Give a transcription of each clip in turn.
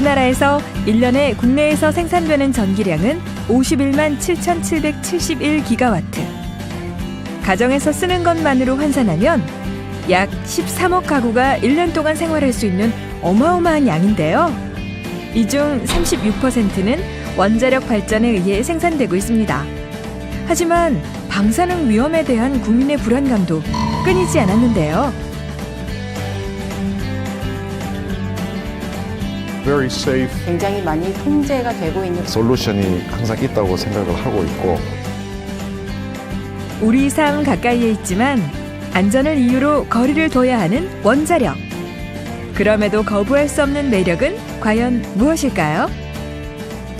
우리나라에서 1년에 국내에서 생산되는 전기량은 51만 7,771기가와트. 가정에서 쓰는 것만으로 환산하면 약 13억 가구가 1년 동안 생활할 수 있는 어마어마한 양인데요. 이 중 36%는 원자력 발전에 의해 생산되고 있습니다. 하지만 방사능 위험에 대한 국민의 불안감도 끊이지 않았는데요. Very safe 굉장히 많이 통제가 되고 있는 솔루션이 항상 있다고 생각을 하고 있고 우리 삶 가까이에 있지만 안전을 이유로 거리를 둬야 하는 원자력. 그럼에도 거부할 수 없는 매력은 과연 무엇일까요?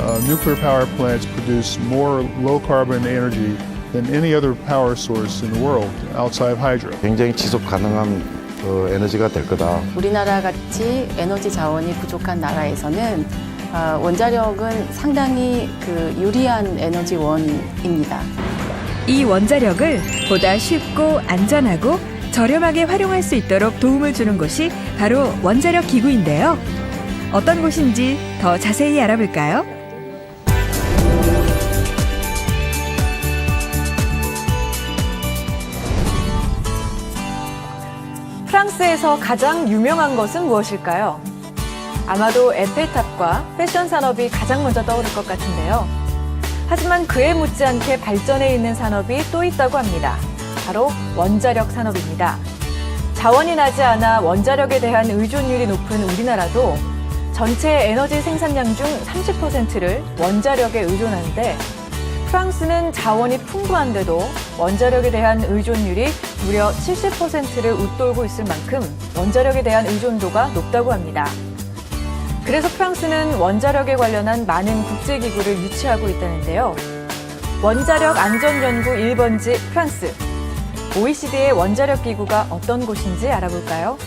uh, nuclear power plants produce more low carbon energy than any other power source in the world outside of hydro. 굉장히 지속 가능한 어, 에너지가 될 거다. 우리나라 같이 에너지 자원이 부족한 나라에서는 아, 원자력은 상당히 그 유리한 에너지원입니다. 이 원자력을 보다 쉽고 안전하고 저렴하게 활용할 수 있도록 도움을 주는 곳이 바로 원자력 기구인데요. 어떤 곳인지 더 자세히 알아볼까요? 프랑스에서 가장 유명한 것은 무엇일까요? 아마도 에펠탑과 패션 산업이 가장 먼저 떠오를 것 같은데요. 하지만 그에 못지않게 발전해 있는 산업이 또 있다고 합니다. 바로 원자력 산업입니다. 자원이 나지 않아 원자력에 대한 의존율이 높은 우리나라도 전체 에너지 생산량 중 30%를 원자력에 의존하는데 프랑스는 자원이 풍부한데도 원자력에 대한 의존율이 무려 70%를 웃돌고 있을 만큼 원자력에 대한 의존도가 높다고 합니다. 그래서 프랑스는 원자력에 관련한 많은 국제기구를 유치하고 있다는데요. 원자력 안전연구 1번지 프랑스. OECD의 원자력 기구가 어떤 곳인지 알아볼까요?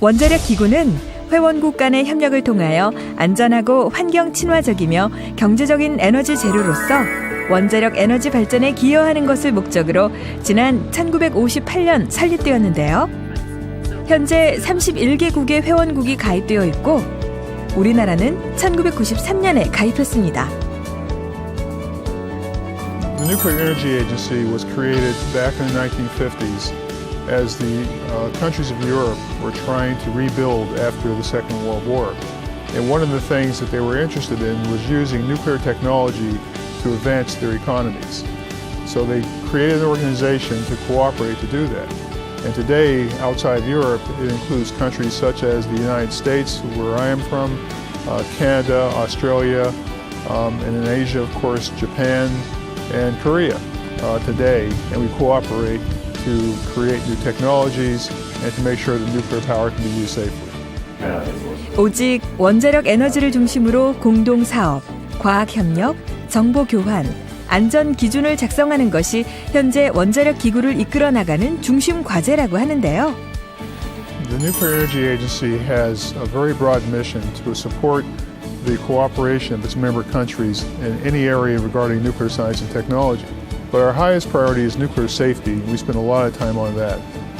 원자력 기구는 회원국 간의 협력을 통하여 안전하고 환경 친화적이며 경제적인 에너지 재료로서 원자력 에너지 발전에 기여하는 것을 목적으로 지난 1958년 설립되었는데요. 현재 31개국의 회원국이 가입되어 있고 우리나라는 1993년에 가입했습니다. The Nuclear Energy Agency was created back in the 1950s as the uh, countries of Europe were trying to rebuild after the Second World War. And one of the things that they were interested in was using nuclear technology to advance their economies. So they created an organization to cooperate to do that. And today, outside Europe, it includes countries such as the United States, where I am from, uh, Canada, Australia, um, and in Asia, of course, Japan and Korea uh, today. And we cooperate to create new technologies and to make sure that nuclear power can be used safely. 오직 원자력 에너지를 중심으로 공동 사업, 과학 협력, 정보 교환, 안전 기준을 작성하는 것이 현재 원자력 기구를 이끌어 나가는 중심 과제라고 하는데요. The Nuclear Energy Agency has a very broad mission to support the cooperation of its member countries in any area regarding nuclear science and technology. But our highest priority is nuclear safety. We spend a lot of time on that.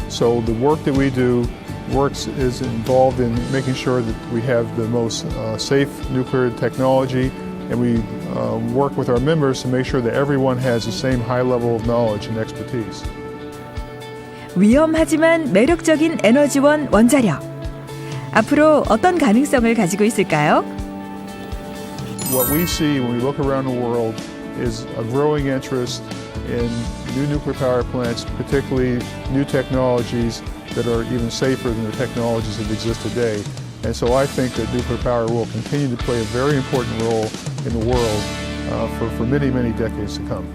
So the work that we do works is involved in making sure that we have the most uh, safe nuclear technology and we uh, work with our members to make sure that everyone has the same high level of knowledge and expertise. 위험하지만 매력적인 에너지원 원자력. 앞으로 어떤 가능성을 가지고 있을까요? What we see when we look around the world is a growing interest in new nuclear power plants, particularly new technologies that are even safer than the technologies that exist today. And so I think that nuclear power will continue to play a very important role in the world uh, for, for many, many decades to come.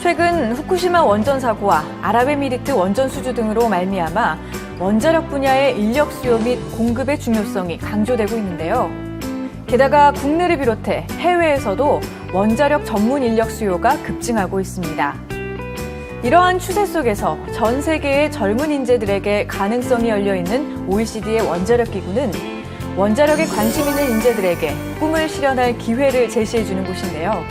최근 후쿠시마 원전 사고와 아랍에미리트 원전 수주 등으로 말미암아 원자력 분야의 인력 수요 및 공급의 중요성이 강조되고 있는데요. 게다가 국내를 비롯해 해외에서도 원자력 전문 인력 수요가 급증하고 있습니다. 이러한 추세 속에서 전 세계의 젊은 인재들에게 가능성이 열려 있는 OECD의 원자력 기구는 원자력에 관심 있는 인재들에게 꿈을 실현할 기회를 제시해 주는 곳인데요.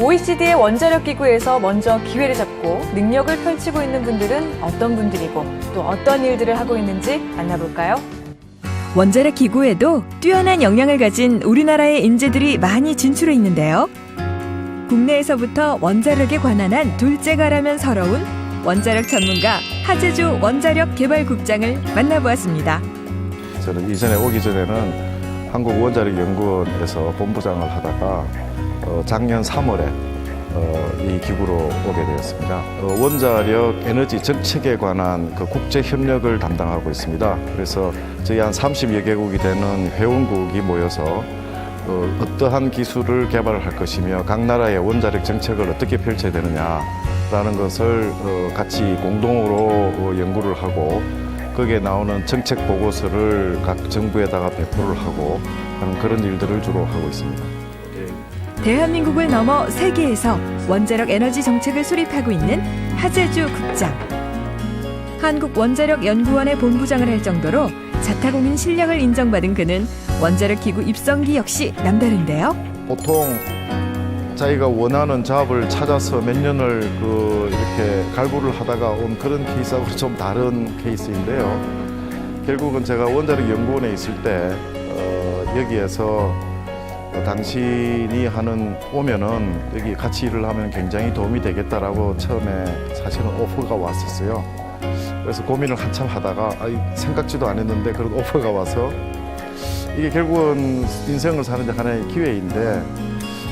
OECD의 원자력 기구에서 먼저 기회를 잡고 능력을 펼치고 있는 분들은 어떤 분들이고 또 어떤 일들을 하고 있는지 만나볼까요? 원자력 기구에도 뛰어난 역량을 가진 우리나라의 인재들이 많이 진출해 있는데요. 국내에서부터 원자력에 관한 한 둘째가라면 서러운 원자력 전문가 하재주 원자력 개발국장을 만나보았습니다. 저는 이전에 오기 전에는 한국원자력연구원에서 본부장을 하다가 어, 작년 3월에 어, 이 기구로 오게 되었습니다. 어, 원자력 에너지 정책에 관한 그 국제 협력을 담당하고 있습니다. 그래서 저희 한 30여 개국이 되는 회원국이 모여서 어, 어떠한 기술을 개발을 할 것이며 각 나라의 원자력 정책을 어떻게 펼쳐야 되느냐라는 것을 어, 같이 공동으로 어, 연구를 하고 거기에 나오는 정책 보고서를 각 정부에다가 배포를 하고 하는 그런 일들을 주로 하고 있습니다. 대한민국을 넘어 세계에서 원자력 에너지 정책을 수립하고 있는 하재주 국장. 한국원자력연구원의 본부장을 할 정도로 자타공인 실력을 인정받은 그는 원자력 기구 입성기 역시 남다른데요. 보통 자기가 원하는 잡을 찾아서 몇 년을 그 이렇게 갈구를 하다가 온 그런 케이스하고 좀 다른 케이스인데요. 결국은 제가 원자력 연구원에 있을 때 어, 여기에서 어, 당신이 하는 오면은 여기 같이 일을 하면 굉장히 도움이 되겠다라고 처음에 사실은 오퍼가 왔었어요. 그래서 고민을 한참 하다가 아이, 생각지도 안 했는데 그런 오퍼가 와서 이게 결국은 인생을 사는 데 하나의 기회인데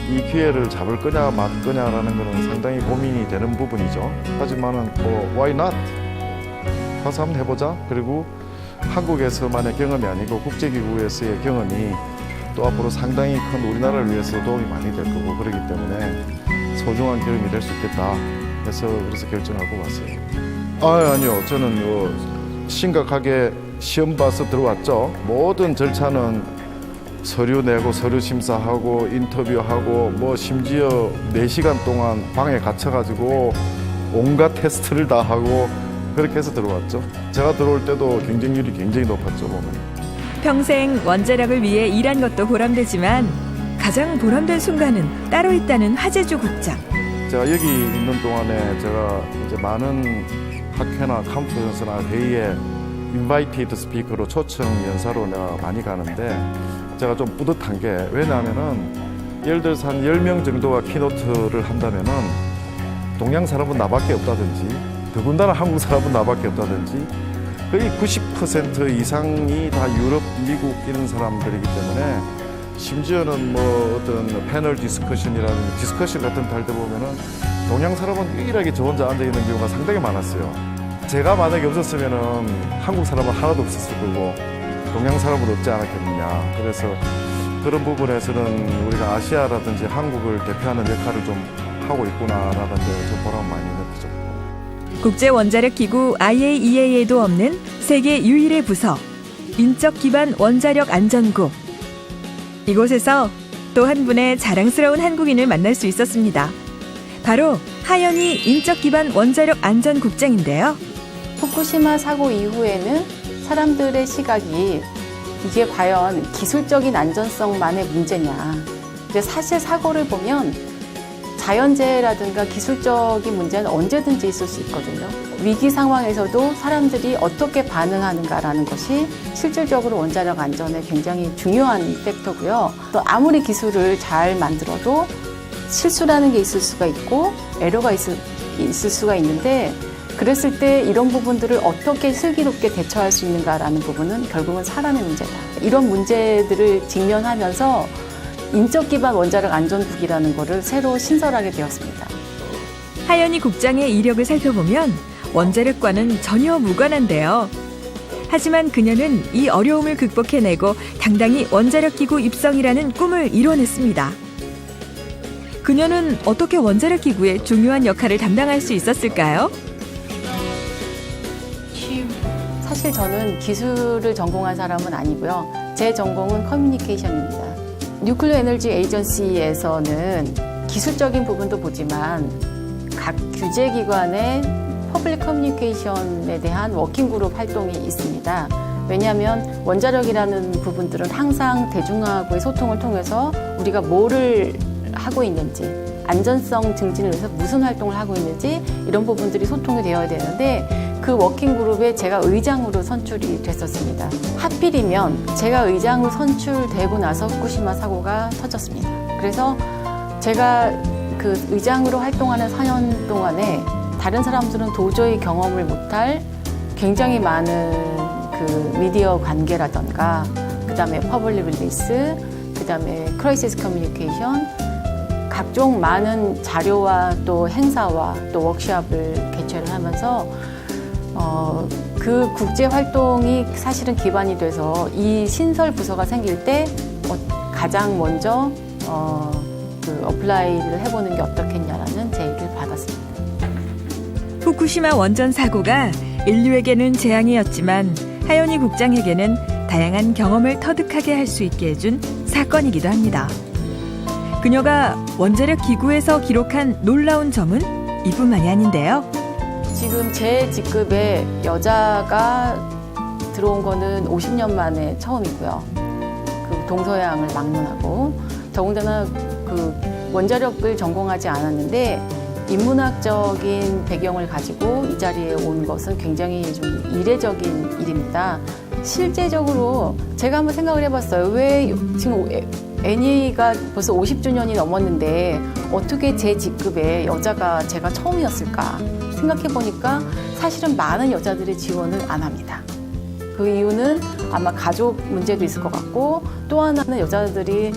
이 기회를 잡을 거냐 말 거냐라는 거는 상당히 고민이 되는 부분이죠. 하지만은 뭐 why not? 가서 한번 해보자. 그리고 한국에서만의 경험이 아니고 국제기구에서의 경험이 또 앞으로 상당히 큰 우리나라를 위해서 도움이 많이 될 거고 그렇기 때문에 소중한 경험이 될 수 있겠다. 해서 그래서 결정하고 왔어요. 아 아니요, 저는 뭐 심각하게 시험 봐서 들어왔죠. 모든 절차는 서류 내고 서류 심사하고 인터뷰하고 뭐 심지어 4시간 동안 방에 갇혀가지고 온갖 테스트를 다 하고 그렇게 해서 들어왔죠. 제가 들어올 때도 경쟁률이 굉장히 높았죠, 보면. 평생 원자력을 위해 일한 것도 보람되지만 가장 보람된 순간은 따로 있다는 하재주 국장. 제가 여기 있는 동안에 제가 이제 많은 학회나 컨퍼런스나 회의에 인바이티드 스피커로 초청 연사로 내가 많이 가는데 제가 좀 뿌듯한 게 왜냐하면은 예를 들어서 한 10명 정도가 키노트를 한다면은 동양 사람은 나밖에 없다든지 더군다나 한국 사람은 나밖에 없다든지 거의 90% 이상이 다 유럽, 미국 이런 사람들이기 때문에 심지어는 뭐 어떤 패널 디스커션이라든지 디스커션 같은 때 보면은 동양 사람은 유일하게 저 혼자 앉아 있는 경우가 상당히 많았어요. 제가 만약에 없었으면은 한국 사람은 하나도 없었을 거고 동양 사람은 없지 않았겠느냐. 그래서 그런 부분에서는 우리가 아시아라든지 한국을 대표하는 역할을 좀 하고 있구나라는 데좀 보람 많이. 국제 원자력 기구 IAEA에도 없는 세계 유일의 부서 인적 기반 원자력 안전국. 이곳에서 또 한 분의 자랑스러운 한국인을 만날 수 있었습니다. 바로 하연이 인적 기반 원자력 안전국장인데요. 후쿠시마 사고 이후에는 사람들의 시각이 이게 과연 기술적인 안전성만의 문제냐. 이제 사실 사고를 보면 자연재해라든가 기술적인 문제는 언제든지 있을 수 있거든요. 위기 상황에서도 사람들이 어떻게 반응하는가라는 것이 실질적으로 원자력 안전에 굉장히 중요한 팩터고요. 또 아무리 기술을 잘 만들어도 실수라는 게 있을 수가 있고 에러가 있을, 있을 수가 있는데 그랬을 때 이런 부분들을 어떻게 슬기롭게 대처할 수 있는가라는 부분은 결국은 사람의 문제다. 이런 문제들을 직면하면서 인적 기반 원자력 안전국이라는 것을 새로 신설하게 되었습니다. 하연이 국장의 이력을 살펴보면 원자력과는 전혀 무관한데요. 하지만 그녀는 이 어려움을 극복해내고 당당히 원자력 기구 입성이라는 꿈을 이뤄냈습니다. 그녀는 어떻게 원자력 기구의 중요한 역할을 담당할 수 있었을까요? 사실 저는 기술을 전공한 사람은 아니고요. 제 전공은 커뮤니케이션입니다. 뉴클리어 에너지 에이전시에서는 기술적인 부분도 보지만 각 규제 기관의 퍼블릭 커뮤니케이션에 대한 워킹 그룹 활동이 있습니다. 왜냐하면 원자력이라는 부분들은 항상 대중하고의 소통을 통해서 우리가 뭐를 하고 있는지 안전성 증진을 위해서 무슨 활동을 하고 있는지 이런 부분들이 소통이 되어야 되는데 그그 워킹 그룹에 제가 의장으로 선출이 됐었습니다. 하필이면 제가 의장으로 선출되고 나서 후쿠시마 사고가 터졌습니다. 그래서 제가 그 의장으로 활동하는 4년 동안에 다른 사람들은 도저히 경험을 못할 굉장히 많은 그 미디어 관계라던가 그 다음에 퍼블릭 릴리스 그 다음에 크라이시스 커뮤니케이션 각종 많은 자료와 또 행사와 또 워크숍을 개최를 하면서 어, 그 국제 활동이 사실은 기반이 돼서 이 신설 부서가 생길 때 어, 가장 먼저 어, 그 어플라이를 해보는 게 어떻겠냐라는 제의를 받았습니다. 후쿠시마 원전 사고가 인류에게는 재앙이었지만 하연희 국장에게는 다양한 경험을 터득하게 할 수 있게 해준 사건이기도 합니다. 그녀가 원자력 기구에서 기록한 놀라운 점은 이뿐만이 아닌데요. 지금 제 직급에 여자가 들어온 거는 50년 만에 처음이고요. 그 동서양을 막론하고 더군다나 그 원자력을 전공하지 않았는데 인문학적인 배경을 가지고 이 자리에 온 것은 굉장히 좀 이례적인 일입니다. 실제적으로 제가 한번 생각을 해봤어요. 왜 지금 애니가 벌써 50주년이 넘었는데 어떻게 제 직급에 여자가 제가 처음이었을까 생각해 보니까 사실은 많은 여자들이 지원을 안 합니다. 그 이유는 아마 가족 문제도 있을 것 같고 또 하나는 여자들이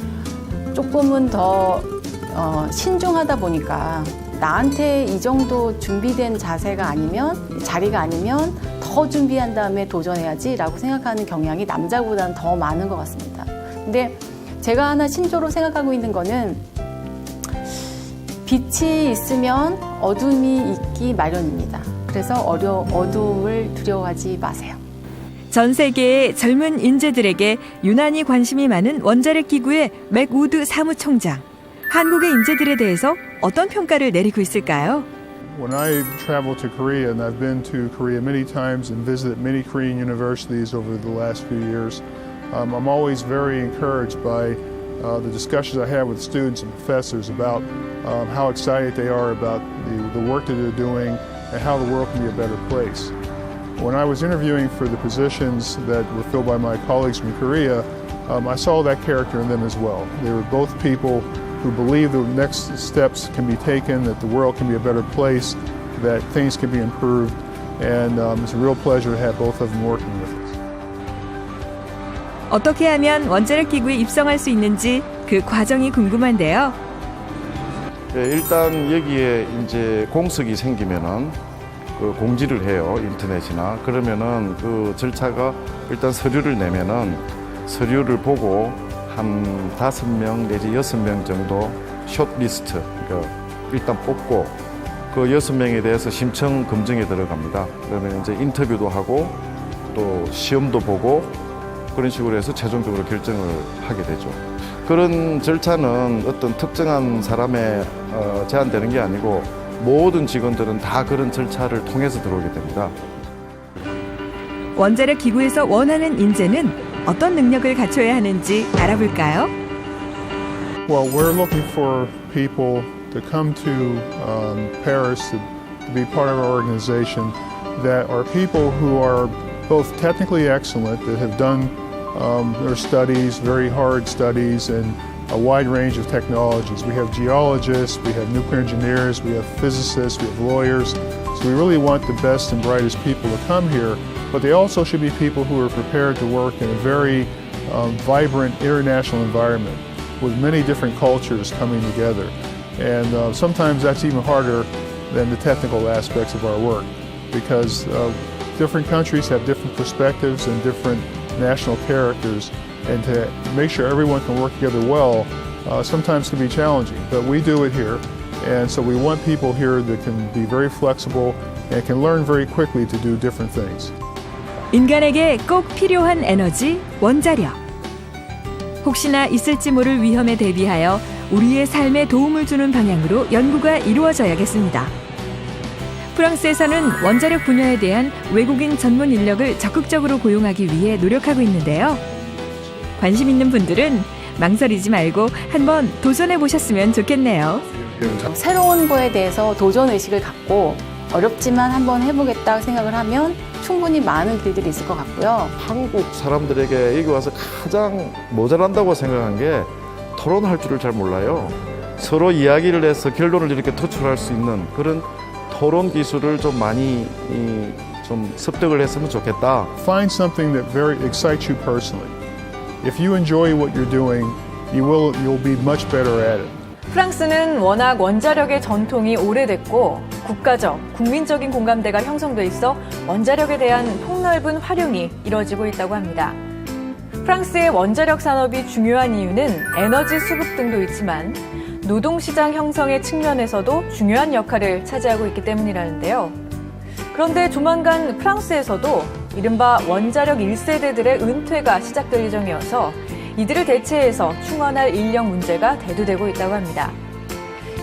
조금은 더 어, 신중하다 보니까 나한테 이 정도 준비된 자세가 아니면 자리가 아니면 더 준비한 다음에 도전해야지라고 생각하는 경향이 남자보다는 더 많은 것 같습니다. 근데 제가 하나 신조로 생각하고 있는 거는 빛이 있으면 어둠이 있기 마련입니다. 그래서 어려, 어둠을 두려워하지 마세요. 전 세계의 젊은 인재들에게 유난히 관심이 많은 원자력 기구의 맥우드 사무총장. 한국의 인재들에 대해서 어떤 평가를 내리고 있을까요? When I travel to Korea, and I've been to Korea many times and visited many Korean universities over the last few years, um, I'm always very encouraged by uh, the discussions I have with students and professors about um, how excited they are about the, the work that they're doing and how the world can be a better place. When I was interviewing for the positions that were filled by my colleagues from Korea, um, I saw that character in them as well. They were both people who believe the next steps can be taken, that the world can be a better place, that things can be improved, and um, it's a real pleasure to have both of them working. 어떻게 하면 원자력 기구에 입성할 수 있는지 그 과정이 궁금한데요. 예, 일단 여기에 이제 공석이 생기면은 그 공지를 해요 인터넷이나 그러면은 그 절차가 일단 서류를 내면은 서류를 보고 한 다섯 명 내지 여섯 명 정도 숏리스트 그러니까 일단 뽑고 그 여섯 명에 대해서 심층 검증에 들어갑니다. 그러면 이제 인터뷰도 하고 또 시험도 보고 그런 식으로 해서 최종적으로 결정을 하게 되죠. 그런 절차는 어떤 특정한 사람에 어, 제한되는 게 아니고 모든 직원들은 다 그런 절차를 통해서 들어오게 됩니다. 원자력 기구에서 원하는 인재는 어떤 능력을 갖춰야 하는지 알아볼까요? Well, we're looking for people to come to um, Paris to, to be part of our organization that are people who are both technically excellent, that have done um, their studies, very hard studies, in a wide range of technologies. We have geologists, we have nuclear engineers, we have physicists, we have lawyers. So we really want the best and brightest people to come here, but they also should be people who are prepared to work in a very um, vibrant international environment with many different cultures coming together. And uh, sometimes that's even harder than the technical aspects of our work because uh, different countries have different perspectives and different national characters. And to make sure everyone can work together well uh, sometimes can be challenging, but we do it here. And so we want people here that can be very flexible and can learn very quickly to do different things. 인간에게 꼭 필요한 에너지 원자력. 혹시나 있을지 모를 위험에 대비하여 우리의 삶에 도움을 주는 방향으로 연구가 이루어져야겠습니다. 프랑스에서는 원자력 분야에 대한 외국인 전문 인력을 적극적으로 고용하기 위해 노력하고 있는데요. 관심 있는 분들은 망설이지 말고 한번 도전해 보셨으면 좋겠네요. 새로운 거에 대해서 도전 의식을 갖고 어렵지만 한번 해보겠다 생각을 하면 충분히 많은 길들이 있을 것 같고요. 한국 사람들에게 여기 와서 가장 모자란다고 생각한 게 토론할 줄을 잘 몰라요. 서로 이야기를 해서 결론을 이렇게 도출할 수 있는 그런 토론 기술을 좀 많이 이, 좀 습득을 했으면 좋겠다. Find something that very excites you personally. If you enjoy what you're doing, you will you'll be much better at it. 프랑스는 워낙 원자력의 전통이 오래됐고 국가적, 국민적인 공감대가 형성돼 있어 원자력에 대한 폭넓은 활용이 이뤄지고 있다고 합니다. 프랑스의 원자력 산업이 중요한 이유는 에너지 수급 등도 있지만 노동시장 형성의 측면에서도 중요한 역할을 차지하고 있기 때문이라는데요. 그런데 조만간 프랑스에서도 이른바 원자력 1세대들의 은퇴가 시작될 예정이어서 이들을 대체해서 충원할 인력 문제가 대두되고 있다고 합니다.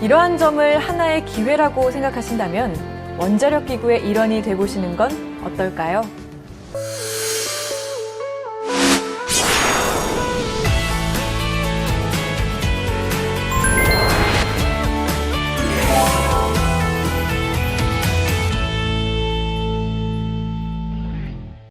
이러한 점을 하나의 기회라고 생각하신다면 원자력 기구의 일원이 돼보시는 건 어떨까요?